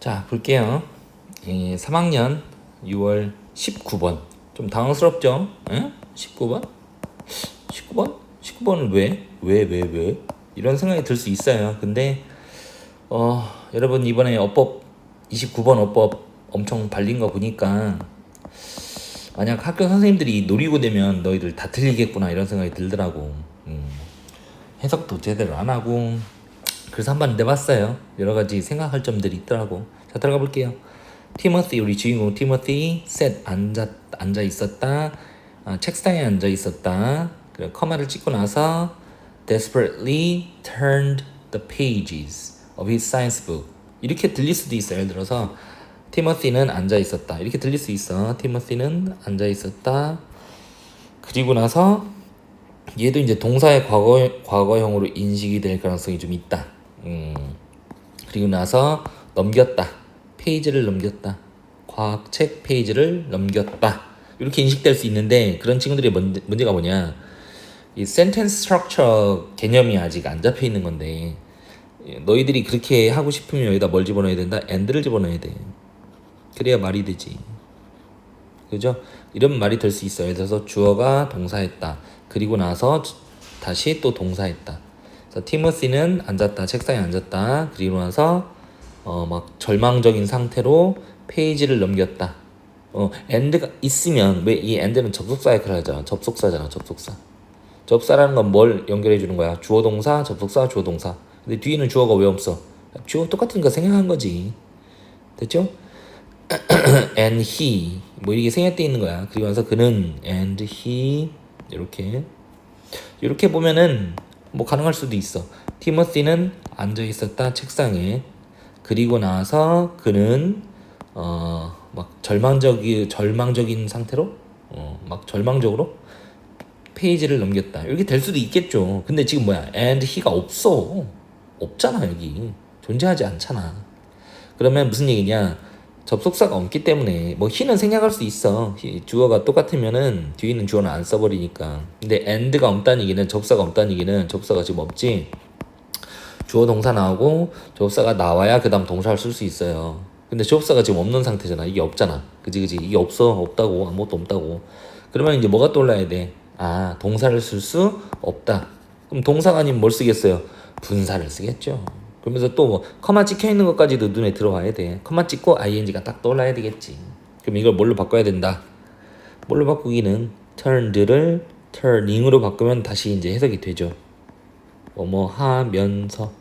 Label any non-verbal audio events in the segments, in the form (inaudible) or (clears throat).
자, 볼게요. 예, 3학년 6월 19번. 좀 당황스럽죠? 예? 19번? 19번? 19번은 왜? 왜, 왜, 왜? 이런 생각이 들 수 있어요. 근데, 어, 여러분, 이번에 어법, 29번 어법 엄청 발린 거 보니까, 만약 학교 선생님들이 노리고 되면 너희들 다 틀리겠구나, 이런 생각이 들더라고. 음, 해석도 제대로 안 하고, 그래서 한번 내봤어요. 여러 가지 생각할 점들이 있더라고. 자 들어가 볼게요. 티머시 우리 주인공 티머시 셋 앉아 앉아 있었다. 아, 책상에 앉아 있었다. 그리고 커마를 찍고 나서 desperately turned the pages of his science book. 이렇게 들릴 수도 있어요. 예를 들어서 티머시는 앉아 있었다. 이렇게 들릴 수 있어. 티머시는 앉아 있었다. 그리고 나서 얘도 이제 동사의 과거 과거형으로 인식이 될 가능성이 좀 있다. 음. 그리고 나서 넘겼다. 페이지를 넘겼다. 과학책 페이지를 넘겼다. 이렇게 인식될 수 있는데 그런 친구들의 문제, 문제가 뭐냐? 이 센텐스 스트럭처 개념이 아직 안 잡혀 있는 건데 너희들이 그렇게 하고 싶으면 여기다 뭘 집어넣어야 된다? and를 집어넣어야 돼. 그래야 말이 되지. 그죠? 이런 말이 될 수 있어요. 들어서 주어가 동사했다. 그리고 나서 다시 또 동사했다. 그래서 티모시는 앉았다. 책상에 앉았다. 그리고 나서 어 막 절망적인 상태로 페이지를 넘겼다. 어 and가 있으면 왜이 and는 접속사 역할을 하잖아. 접속사잖아. 접속사. 접사라는 건 뭘 연결해 주는 거야? 주어 동사, 접속사, 주어 동사. 근데 뒤에는 주어가 왜 없어? 주어 똑같은 거 생각한 거지. 됐죠? (clears throat) and he 뭐 이게 생략돼 있는 거야. 그리고 나서 그는 and he 이렇게 이렇게 보면은 뭐 가능할 수도 있어. 티머시는 앉아 있었다 책상에. 그리고 나서 그는 어 막 절망적이 절망적인 상태로 어 막 절망적으로 페이지를 넘겼다. 이렇게 될 수도 있겠죠. 근데 지금 뭐야? and he가 없어. 없잖아 여기 존재하지 않잖아. 그러면 무슨 얘기냐? 접속사가 없기 때문에 뭐 he는 생략할 수 있어. 주어가 똑같으면은 뒤에 있는 주어는 안 써버리니까. 근데 and가 없다는 얘기는 접사가 없다는 얘기는 접사가 지금 없지. 주어 동사 나오고 접사가 나와야 그 다음 동사를 쓸 수 있어요. 근데 접사가 지금 없는 상태잖아. 이게 없잖아. 그지 그지 이게 없어 없다고 아무것도 없다고. 그러면 이제 뭐가 떠올라야 돼? 아 동사를 쓸 수 없다. 그럼 동사가 아니면 뭘 쓰겠어요? 분사를 쓰겠죠. 그러면서 또 뭐 커마 찍혀 있는 것까지도 눈에 들어와야 돼. 커마 찍고 ing가 딱 떠올라야 되겠지. 그럼 이걸 뭘로 바꿔야 된다? 뭘로 바꾸기는 turned를 turning으로 바꾸면 다시 이제 해석이 되죠. 뭐뭐 하면서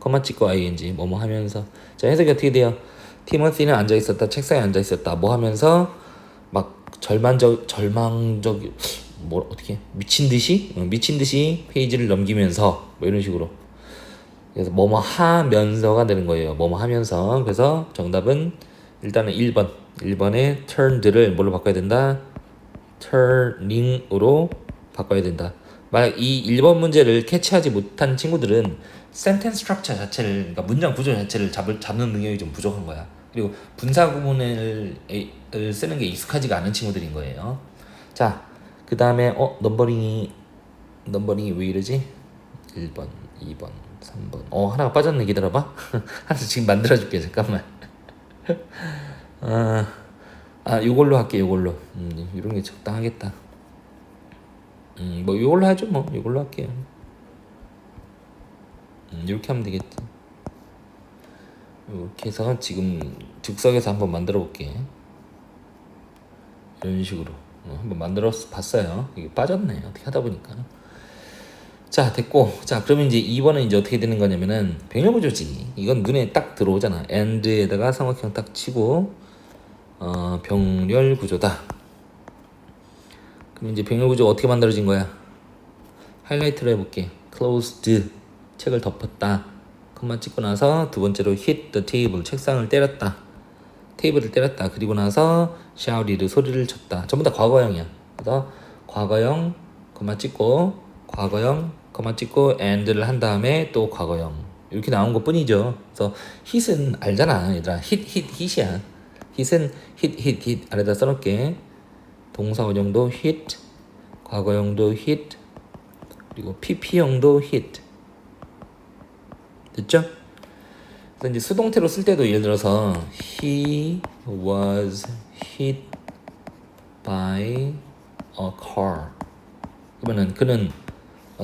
커마 찍고 ing 뭐뭐 하면서 자 해석이 어떻게 돼요? 티머시는 앉아 있었다 책상에 앉아 있었다 뭐 하면서 막 절망적 절망적 뭐 어떻게 미친 듯이 어, 미친 듯이 페이지를 넘기면서 뭐 이런 식으로 그래서 뭐뭐 하면서가 되는 거예요. 뭐뭐 하면서. 그래서 정답은 일단은 1번. 1번에 turned를 뭘로 바꿔야 된다? turning으로 바꿔야 된다. 만약 이 1번 문제를 캐치하지 못한 친구들은 sentence structure 자체를 그러니까 문장 구조 자체를 잡을, 잡는 능력이 좀 부족한 거야. 그리고 분사 구문을 을 쓰는 게 익숙하지가 않은 친구들인 거예요. 자, 그 다음에 어 넘버링이 넘버링이 왜 이러지? 1번, 2번, 3번. 어, 하나가 빠졌네. 기다려봐. (laughs) 하나 지금 만들어줄게. 잠깐만. (laughs) 아, 아, 요걸로 할게. 요걸로. 음, 이런 게 적당하겠다. 음, 뭐 요걸로 하죠. 뭐 요걸로 할게요. 음, 이렇게 하면 되겠지. 이렇게 해서 지금 즉석에서 한번 만들어 볼게. 이런 식으로 어, 한번 만들어 봤어요. 이게 빠졌네. 어떻게 하다 보니까. 자 됐고. 자 그러면 이제 2번은 이제 어떻게 되는 거냐면은 병렬 구조지. 이건 눈에 딱 들어오잖아. and에다가 삼각형 딱 치고 어 병렬 구조다. 그럼 이제 병렬 구조 어떻게 만들어진 거야? 하이라이트로 해볼게. closed 책을 덮었다. 컴마 찍고 나서 두 번째로 hit the table 책상을 때렸다. 테이블을 때렸다. 그리고 나서 샤우리드 소리를 쳤다. 전부 다 과거형이야. 그래서 과거형 컴마 찍고 과거형 거만 찍고 and를 한 다음에 또 과거형 이렇게 나온 것 뿐이죠. 그래서 hit은 알잖아, 얘들아. hit, hit, hit이야. hit은 hit, hit, hit 아래다 써놓을게. 동사 원형도 hit, 과거형도 hit, 그리고 pp형도 hit. 됐죠? 그래서 이제 수동태로 쓸 때도 예를 들어서 he was hit by a car 그러면은 그는 어,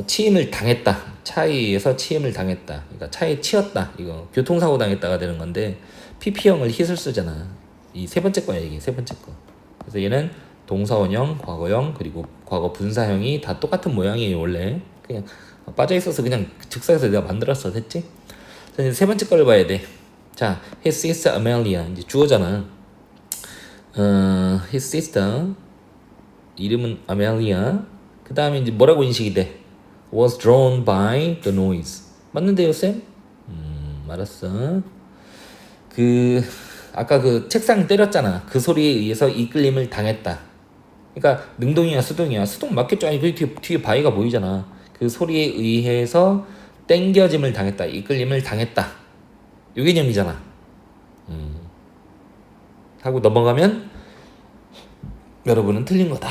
치임을 당했다. 차에 의해서 치임을 당했다. 그러니까 차에 치였다. 이거 교통사고 당했다가 되는 건데 PP형을 hit을 쓰잖아. 이 세 번째 거야 이게 세 번째 거. 그래서 얘는 동사원형, 과거형 그리고 과거 분사형이 다 똑같은 모양이에요 원래. 그냥 빠져 있어서 그냥 즉석에서 내가 만들었어 됐지? 자, 이제 세 번째 거를 봐야 돼. 자, his sister Amelia 이제 주어잖아. 어, his sister 이름은 Amelia. 그 다음에 이제 뭐라고 인식이 돼? Was drawn by the noise. 맞는데요, 쌤? 음, 알았어. 그 아까 그 책상 때렸잖아. 그 소리에 의해서 이끌림을 당했다. 그러니까 능동이야, 수동이야. 수동 맞겠죠? 아니 그 뒤에, 뒤에 바위가 보이잖아. 그 소리에 의해서 땡겨짐을 당했다. 이끌림을 당했다. 요 개념이잖아. 음. 하고 넘어가면 여러분은 틀린 거다.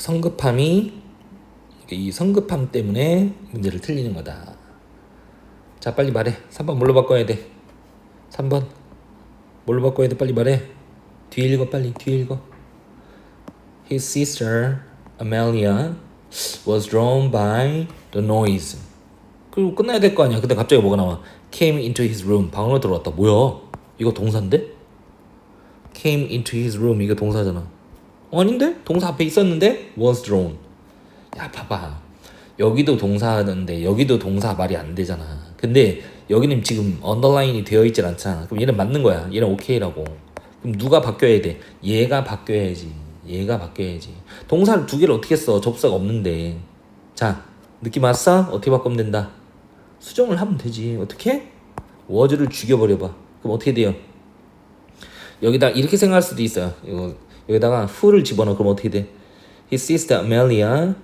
성급함이 이 성급함 때문에 문제를 틀리는 거다. 자, 빨리 말해. 3번 뭘로 바꿔야 돼? 3번 뭘로 바꿔야 돼? 빨리 말해. 뒤에 읽어 빨리. 뒤에 읽어. His sister Amelia was drawn by the noise. 그리고 끝나야 될 거 아니야. 근데 갑자기 뭐가 나와? Came into his room. 방으로 들어왔다. 뭐야? 이거 동사인데? Came into his room. 이거 동사잖아. 어, 아닌데? 동사 앞에 있었는데? Was drawn. 야, 봐봐. 여기도 동사하는데 여기도 동사 말이 안 되잖아. 근데 여기는 지금 언더라인이 되어 있질 않잖아. 그럼 얘는 맞는 거야. 얘는 오케이라고. 그럼 누가 바뀌어야 돼? 얘가 바뀌어야지. 얘가 바뀌어야지. 동사를 두 개를 어떻게 써? 접사가 없는데. 자, 느낌 왔어? 어떻게 바꾸면 된다? 수정을 하면 되지. 어떻게? 워즈를 죽여버려봐. 그럼 어떻게 돼요? 여기다 이렇게 생각할 수도 있어요. 이거 여기다가 who를 집어넣어. 그럼 어떻게 돼? His sister Amelia,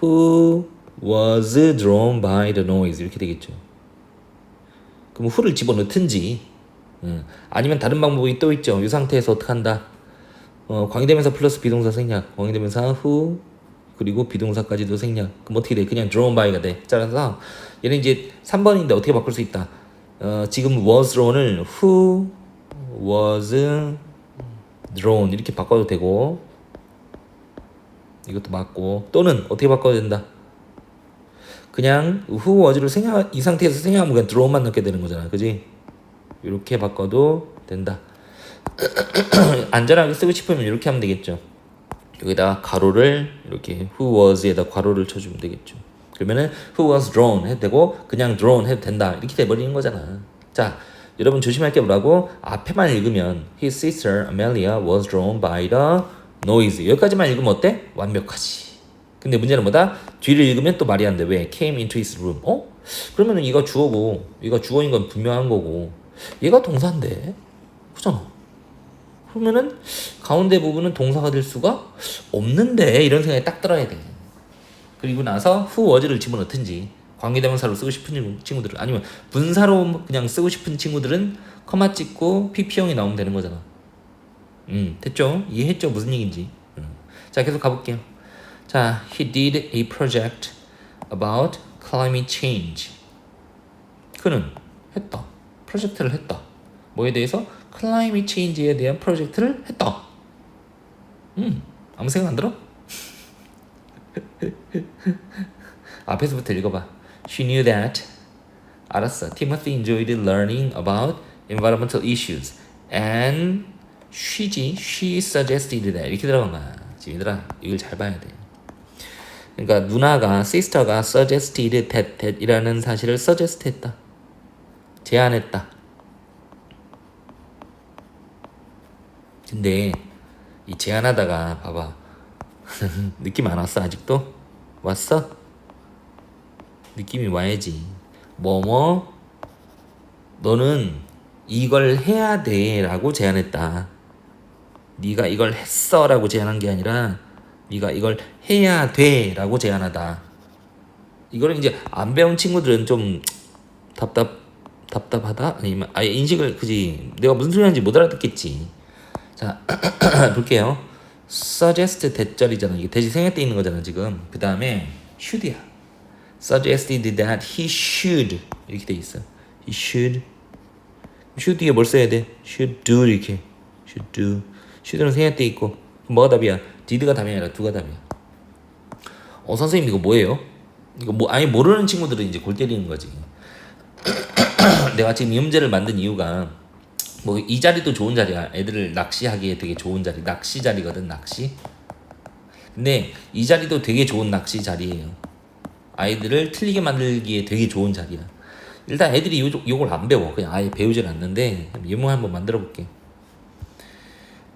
who was drawn by the noise 이렇게 되겠죠. 그럼 who를 집어넣든지, 음. 아니면 다른 방법이 또 있죠. 이 상태에서 어떻게 한다? 어, 광대명사 플러스 비동사 생략, 광대명사 who 그리고 비동사까지도 생략. 그럼 어떻게 돼? 그냥 drawn by가 돼. 따라서 얘는 이제 3번인데 어떻게 바꿀 수 있다? 어, 지금 was drawn을 who was drawn 이렇게 바꿔도 되고 이것도 맞고 또는 어떻게 바꿔야 된다? 그냥 who was를 생각 이 상태에서 생각하면 그냥 drawn만 넣게 되는 거잖아, 그지? 이렇게 바꿔도 된다. (clears throat) 안전하게 쓰고 싶으면 이렇게 하면 되겠죠. 여기다 가로를 이렇게 who was에다 괄호를 쳐주면 되겠죠. 그러면은 who was drawn 해도 되고 그냥 drawn 해도 된다 이렇게 돼버리는 거잖아. 자, 여러분 조심할 게 뭐라고? 앞에만 읽으면 his sister Amelia was drawn by the noise 여기까지만 읽으면 어때? 완벽하지. 근데 문제는 뭐다? 뒤를 읽으면 또 말이 안 돼. 왜? came into his room. 어? 그러면은 이거 주어고 이거 주어인 건 분명한 거고 얘가 동사인데 그잖아. 그러면은 가운데 부분은 동사가 될 수가 없는데 이런 생각이 딱 들어야 돼. 그리고 나서 who was를 집어넣든지 관계대명사로 쓰고 싶은 친구들은 아니면 분사로 그냥 쓰고 싶은 친구들은 커마 찍고 pp형이 나오면 되는 거잖아. 음, 됐죠? 이해했죠? 무슨 얘기인지. 음. 자, 계속 가볼게요. 자, he did a project about climate change. 그는 했다. 프로젝트를 했다. 뭐에 대해서? climate change에 대한 프로젝트를 했다. 음, 아무 생각 안 들어? (laughs) 앞에서부터 읽어봐. She knew that. 알았어. Timothy enjoyed learning about environmental issues and she지, she suggested that 이렇게 들어간 거야. 지금 얘들아 이걸 잘 봐야 돼. 그러니까 누나가 sister가 suggested that, that 이라는 사실을 suggest했다. 제안했다. 근데 이 제안하다가 봐봐 느낌 안 왔어 아직도? 왔어? 느낌이 와야지. 뭐뭐? 너는 이걸 해야 돼라고 제안했다. 네가 이걸 했어라고 제안한 게 아니라 네가 이걸 해야 돼라고 제안하다. 이거는 이제 안 배운 친구들은 좀 답답 답답하다? 아니면 아예 인식을 그지? 내가 무슨 소리 하는지 못 알아듣겠지. 자 (clears throat) 볼게요. suggest 대절이잖아. 이게 대시 생략돼 있는 거잖아 지금. 그 다음에 should이야 suggested that he should 이렇게 돼 있어. he should should 뒤에 뭘 써야 돼? should do 이렇게 should do should는 생략 돼 있고 그럼 뭐가 답이야? did가 답이 아니라 do가 답이야. 어 선생님 이거 뭐예요? 이거 뭐 아예 모르는 친구들은 이제 골 때리는 거지. (clears throat) 내가 지금 이 문제를 만든 이유가 뭐 이 자리도 좋은 자리야. 애들을 낚시하기에 되게 좋은 자리. 낚시 자리거든 낚시. 근데 이 자리도 되게 좋은 낚시 자리예요. 아이들을 틀리게 만들기에 되게 좋은 자리야. 일단 애들이 요, 요걸 안 배워. 그냥 아예 배우질 않는데 예문 한번 만들어 볼게.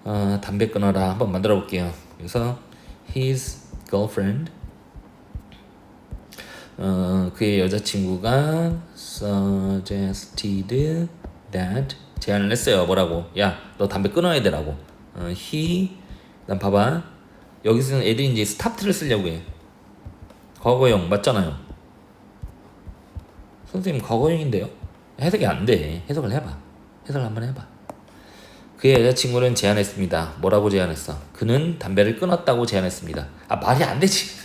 어, 담배 끊어라 한번 만들어 볼게요. 그래서 his girlfriend 어, 그의 여자친구가 suggested that 제안을 했어요. 뭐라고? 야, 너 담배 끊어야 되라고. 어, he 난 봐봐. 여기서는 애들이 이제 스탑트를 쓰려고 해. 과거형 맞잖아요. 선생님 과거형인데요. 해석이 안 돼. 해석을 해봐. 해석을 한번 해봐. 그의 여자친구는 제안했습니다. 뭐라고 제안했어? 그는 담배를 끊었다고 제안했습니다. 아 말이 안 되지.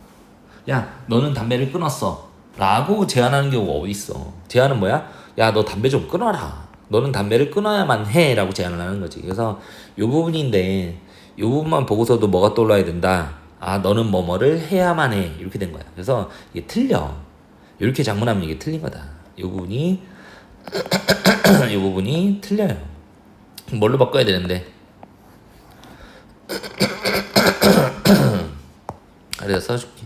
(laughs) 야, 너는 담배를 끊었어. 라고 제안하는 경우가 어디 있어? 제안은 뭐야? 야, 너 담배 좀 끊어라. 너는 담배를 끊어야만 해. 라고 제안을 하는 거지. 그래서 요 부분인데, 요 부분만 보고서도 뭐가 떠올라야 된다. 아, 너는 뭐뭐를 해야만 해. 이렇게 된 거야. 그래서 이게 틀려. 이렇게 작문하면 이게 틀린 거다. 요 부분이, (clears throat) 요 부분이 틀려요. 뭘로 바꿔야 되는데? (clears throat) 그래서 써줄게.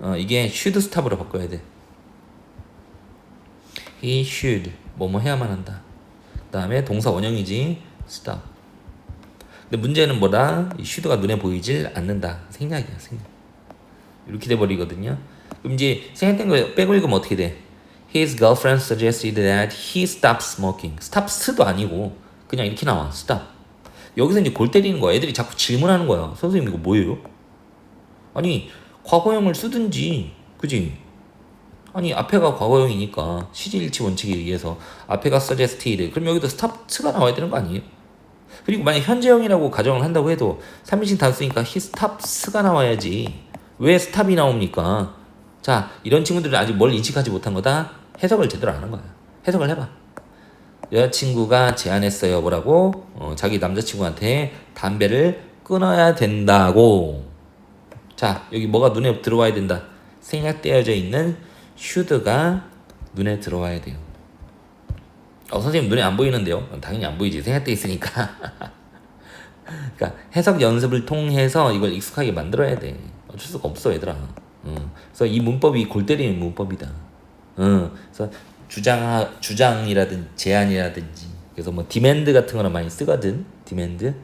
어, 이게 should stop으로 바꿔야 돼. He should 뭐뭐 해야만 한다. 그 다음에 동사 원형이지 stop. 근데 문제는 뭐다? 이 should가 눈에 보이질 않는다. 생략이야 생략. 이렇게 돼 버리거든요. 그럼 이제 생략된 거 빼고 읽으면 어떻게 돼? His girlfriend suggested that he stop smoking. stops도 아니고 그냥 이렇게 나와. stop. 여기서 이제 골 때리는 거야. 애들이 자꾸 질문하는 거야. 선생님 이거 뭐예요? 아니 과거형을 쓰든지 그지 아니 앞에가 과거형이니까 시제일치 원칙에 의해서 앞에가 suggested 그럼 여기도 stops가 나와야 되는 거 아니에요? 그리고 만약 현재형이라고 가정을 한다고 해도 3인칭 단수니까 stops가 나와야지. 왜 stop이 나옵니까? 자 이런 친구들은 아직 뭘 인식하지 못한 거다? 해석을 제대로 안 한 거야. 해석을 해봐. 여자친구가 제안했어요. 뭐라고? 어, 자기 남자친구한테 담배를 끊어야 된다고. 자 여기 뭐가 눈에 들어와야 된다. 생략되어져 있는 should가 눈에 들어와야 돼요 어 선생님 눈에 안 보이는데요 당연히 안 보이지 생략돼 있으니까 (laughs) 그러니까 해석 연습을 통해서 이걸 익숙하게 만들어야 돼 어쩔 수가 없어 얘들아 응. 그래서 이 문법이 골 때리는 문법이다 응. 그래서 주장 주장이라든지 제안이라든지 그래서 뭐 디맨드 같은 거는 많이 쓰거든 디맨드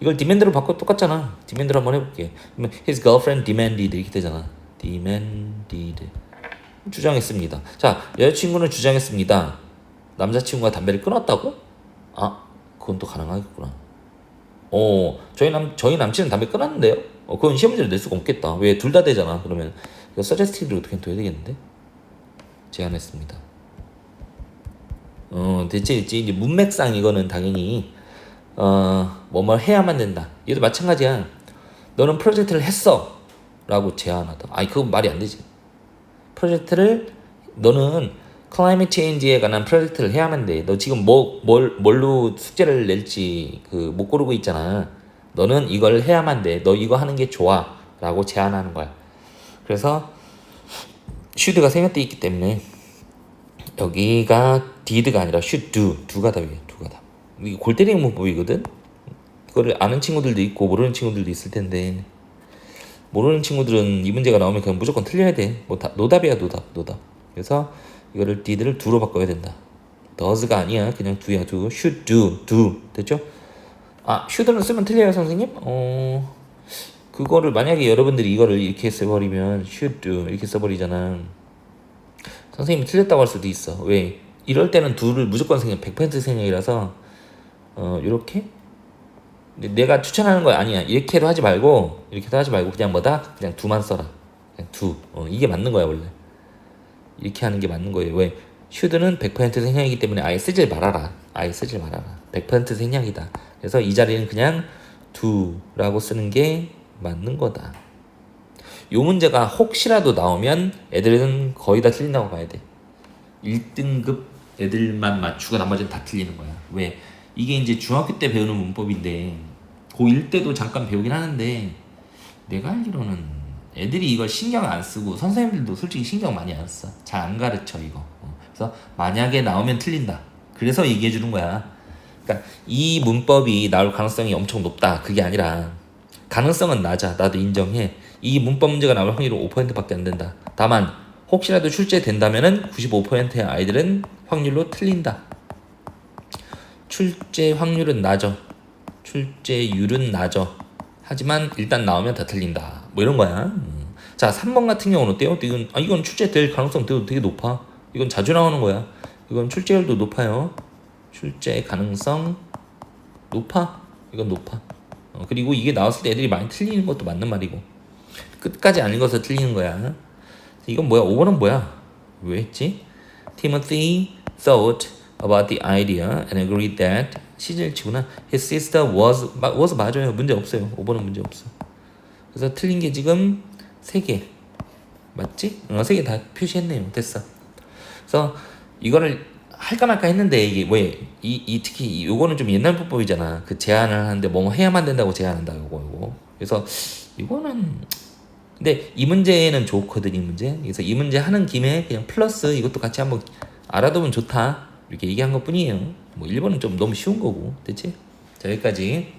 이걸 디맨드로 바꿔 똑같잖아. 디맨드로 한번 해볼게. his girlfriend demanded 이렇게 되잖아. demanded 주장했습니다. 자 여자친구는 주장했습니다. 남자친구가 담배를 끊었다고? 아 그건 또 가능하겠구나. 어 저희 남 저희 남친은 담배 끊었는데요. 어 그건 시험 문제를 낼 수가 없겠다. 왜 둘 다 되잖아. 그러면 이거 서제스티브를 어떻게 둬야 되겠는데? 제안했습니다. 어 대체 이제 이제 문맥상 이거는 당연히 어, 뭐뭐 해야만 된다. 얘도 마찬가지야. 너는 프로젝트를 했어. 라고 제안하다. 아니, 그건 말이 안 되지. 프로젝트를, 너는 클라이밋 체인지에 관한 프로젝트를 해야만 돼. 너 지금 뭐, 뭘, 뭘로 숙제를 낼지 그 못 고르고 있잖아. 너는 이걸 해야만 돼. 너 이거 하는 게 좋아. 라고 제안하는 거야. 그래서, should가 생략돼 있기 때문에, 여기가 did가 아니라 do. 두가 답이에요. 두가 답. 이게 골 때리는 문법이거든. 그거를 아는 친구들도 있고 모르는 친구들도 있을 텐데 모르는 친구들은 이 문제가 나오면 그냥 무조건 틀려야 돼. 뭐 다, 노답이야 노답 노답. 그래서 이거를 did를 do로 바꿔야 된다. does가 아니야 그냥 do야 do. should do do 됐죠? 아 should는 쓰면 틀려요 선생님? 어 그거를 만약에 여러분들이 이거를 이렇게 써 버리면 should do 이렇게 써 버리잖아. 선생님이 틀렸다고 할 수도 있어. 왜? 이럴 때는 do를 무조건 생략 100% 생략이라서 어 이렇게 내가 추천하는 거 아니야 이렇게도 하지 말고 이렇게도 하지 말고 그냥 뭐다 그냥 두만 써라 그냥 두 어, 이게 맞는 거야 원래 이렇게 하는 게 맞는 거예요 왜 슈드는 100% 생략이기 때문에 아예 쓰질 말아라 아예 쓰질 말아라 100% 생략이다 그래서 이 자리는 그냥 두라고 쓰는 게 맞는 거다 요 문제가 혹시라도 나오면 애들은 거의 다 틀린다고 봐야 돼. 1등급 애들만 맞추고 나머지는 다 틀리는 거야. 왜? 이게 이제 중학교 때 배우는 문법인데 고1 때도 잠깐 배우긴 하는데 내가 알기로는 애들이 이걸 신경 안 쓰고 선생님들도 솔직히 신경 많이 안 써. 잘 안 가르쳐 이거. 어. 그래서 만약에 나오면 틀린다. 그래서 얘기해 주는 거야. 그러니까 이 문법이 나올 가능성이 엄청 높다. 그게 아니라 가능성은 낮아. 나도 인정해. 이 문법 문제가 나올 확률은 5%밖에 안 된다. 다만 혹시라도 출제된다면은 95%의 아이들은 확률로 틀린다. 출제 확률은 낮아. 출제율은 낮아. 하지만 일단 나오면 다 틀린다. 뭐 이런 거야. 음. 자, 3번 같은 경우는 어때요? 이건 아 이건 출제될 가능성 되게 되게 높아. 이건 자주 나오는 거야. 이건 출제율도 높아요. 출제 가능성 높아. 이건 높아. 어, 그리고 이게 나왔을 때 애들이 많이 틀리는 것도 맞는 말이고 끝까지 안 읽어서 틀리는 거야. 이건 뭐야? 5번은 뭐야? 왜 했지? Timothy thought about the idea and agreed that 시절 치구나. His sister was 마- was 맞아요. 문제 없어요. 5번은 문제 없어. 그래서 틀린 게 지금 세 개. 맞지? 어, 세개다 표시했네요. 됐어. 그래서 이거를 할까 말까 했는데 이게 왜 이 이 특히 이- 요거는 좀 옛날 불법이잖아. 그 제한을 하는데 뭐 해야만 된다고 제한한다 요거 요거. 그래서 이거는 근데 이 문제는 좋거든 이 문제. 그래서 이 문제 하는 김에 그냥 플러스 이것도 같이 한번 알아두면 좋다 이렇게 얘기한 것 뿐이에요. 뭐 1번은 좀 너무 쉬운 거고, 됐지? 자 여기까지.